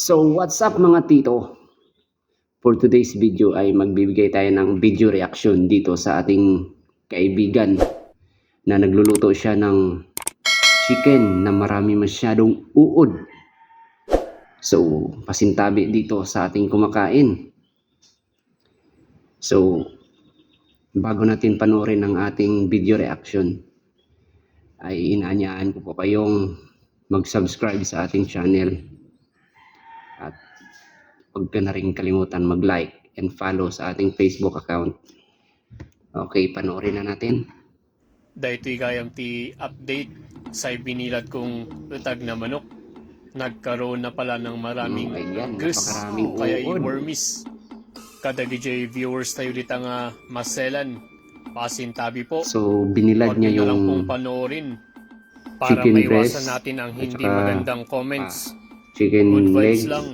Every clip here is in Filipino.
So what's up mga tito? For today's video ay magbibigay tayo ng video reaction dito sa ating kaibigan na nagluluto siya ng chicken na marami masyadong uod. So pasintabi dito sa ating kumakain. So bago natin panoorin ang ating video reaction ay inaanyaan ko po kayong mag-subscribe sa ating channel at huwag ka na rin kalimutan mag-like and follow sa ating Facebook account. Okay, panoorin na natin. Dahito kayang ti update sa ibinilad kong utag na manok. Nagkaroon na pala ng maraming Oh, ayan, napakaraming kaya uod. wormis. Kada DJ viewers tayo dito nga maselan. Pasintabi po. So, binilad niya lang pong yung panoorin para chicken maiwasan breast natin ang hindi magandang comments. Chicken Good leg. vibes lang.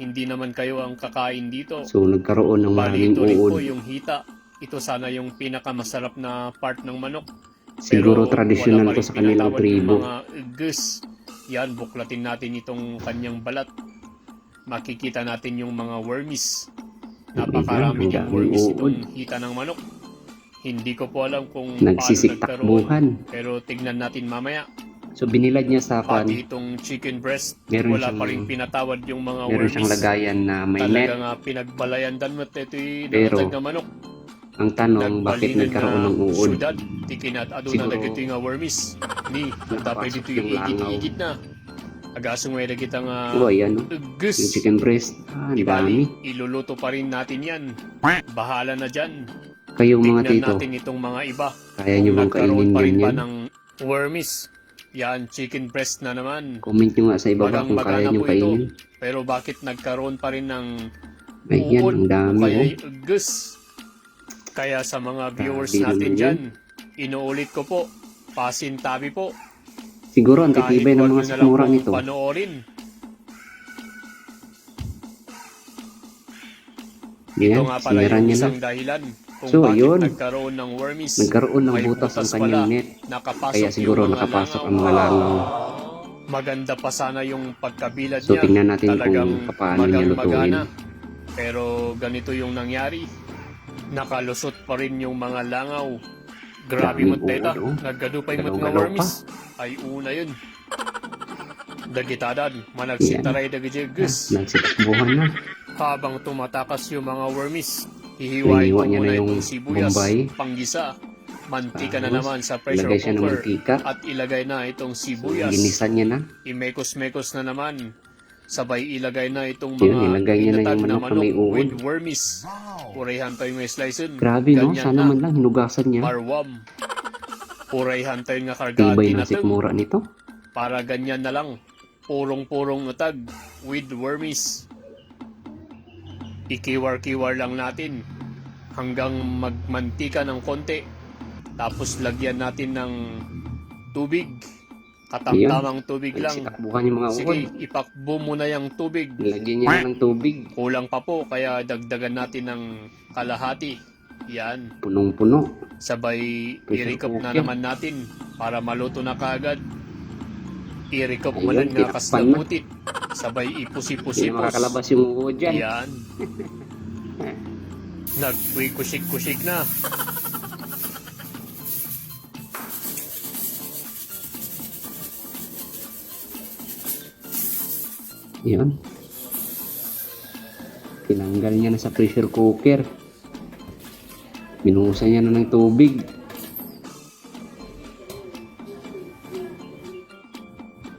Hindi naman kayo ang kakain dito. So, nagkaroon ng maraming Bali, ito rin po uod. yung hita. Ito sana yung pinakamasarap na part ng manok. Siguro Pero traditional wala pa to rin sa kanilang tinatawag yung tribo. Mga gus. Yan, buklatin natin itong kanyang balat. Makikita natin yung mga wormies. Napakarami Ayan, ng ang wormies itong hita ng manok. Hindi ko po alam kung paano nagkaroon. Nagsisiktakbuhan. Pero tignan natin mamaya. So, binilad niya sa kwan. Pati itong chicken breast, Meron wala siyang- pa rin pinatawad yung mga Meron wormies. siyang lagayan na may net. Talaga nga pinagbalayan dan mo ito Pero, na manok. Ang tanong, bakit nagkaroon na ng uod? Syudad, tikinat ado na Siguro, dagito yung wormies. Ni, tapay napasok dito yung igit-igit na. Agasong may dagita nga Oh, ayan. gus. Yung chicken breast. Ah, ang Di dami. iluluto pa rin natin yan. Bahala na dyan. Kayong mga tito, natin itong mga iba. kaya nyo bang Nagkaroon kainin pa rin ba ganyan? ng wormies? Yan, chicken breast na naman. Comment nyo nga sa ibaba kung Magang-maga kaya na nyo po kainin. ito. Pero bakit nagkaroon pa rin ng Ayan, ang dami. o kaya Oh. gus. Kaya sa mga viewers Grabe natin naman dyan, inuulit ko po, pasintabi po. Siguro ang Kahit titibay ng wag mga na lang sikmura pong nito. panoorin. Yan, Ito nga pala sinira yung niya na. isang dahilan kung So, bakit yun. nagkaroon ng wormies. Nagkaroon ng butas ang kanyang net. Kaya siguro nakapasok langaw. ang mga langaw. Maganda pa sana yung pagkabilad So, niya. tingnan natin Talagang kung paano niya lutuin. Pero ganito yung nangyari. Nakalusot pa rin yung mga langaw. Grabe mo teta. Naggadupay mo nga wormies. Ay una yun. Dagitadan. Managsitaray dagijegus. Nagsitakbuhan na. Habang tumatakas yung mga wormies, hihiwain niya muna na yung itong sibuyas, bombay. panggisa, mantika na naman sa pressure Ilagay siya ng cooker mantika. at ilagay na itong sibuyas. Ginisan niya na. Imekos-mekos na naman. Sabay ilagay na itong Yun, mga ilagay niya na yung na manok may uod. with wormies. Urayhan tayo may sliceon. Grabe no, Ganyan sana na. man lang hinugasan niya. Marwam. Urayhan tayo nga Tibay kargati ng na to. sikmura nito. Para ganyan na lang. Purong-purong utag with wormies. Ikiwar-kiwar lang natin hanggang magmantika ng konti. Tapos lagyan natin ng tubig. Katamtamang tubig lang. Nagsitakbuhan yung mga. Sige, ipakbo mo na yung tubig. Nilagyan niya na ng tubig. Kulang pa po, kaya dagdagan natin ng kalahati. Yan. Punong-puno. Sabay, i-recop na naman natin para maluto na kaagad. I-recop mo lang nga kas tinakpan na. Sabay Hindi ipusi-pusi na makakalabas yung uod dyan. Yan. Nagkuy-kusik-kusik na. Yun. Tinanggal niya na sa pressure cooker. Binuhusan niya na ng tubig.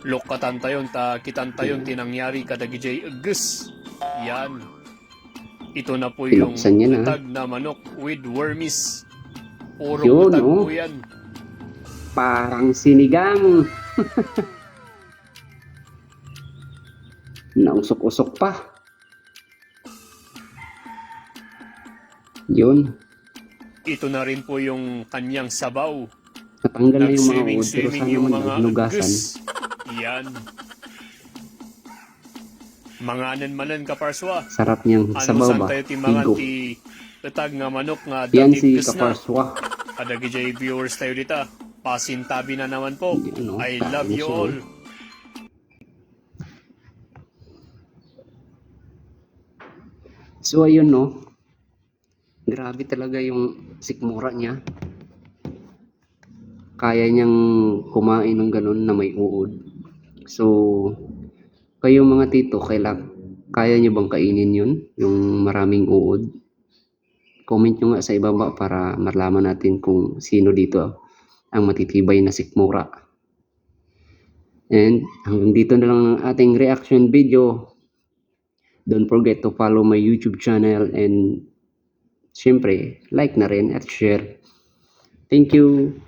Lokatan tayon, ta kitan tayon, tinangyari kadagijay gus. Yan. Ito na po yung Pinuksan niya na. manok with wormies. Puro Yun, utag oh. po yan. Parang sinigang. Nausok-usok pa. Yun. Ito na rin po yung kanyang sabaw. Natanggal na yung mga Nag-swimming-swimming sana yung mga hinugasan. gus. Yan. Manganan manan kaparswa. Sarap niyang Ano sabaw ba? tayo ti mangan Higo. ti utag nga manok nga Yan dating si. Kaparswa. Kadagijay viewers tayo dita. Pasintabi na naman po. Yan, oh, I tayo love you siya, all. So ayun no. Grabe talaga yung sikmura niya. Kaya niyang kumain ng ganun na may uod. So kayo mga tito, kaila, kaya niyo bang kainin yun? Yung maraming uod? Comment nyo nga sa ibaba para malaman natin kung sino dito ang matitibay na sikmura. And hanggang dito na lang ang ating reaction video. Don't forget to follow my YouTube channel and syempre, like na rin at share. Thank you.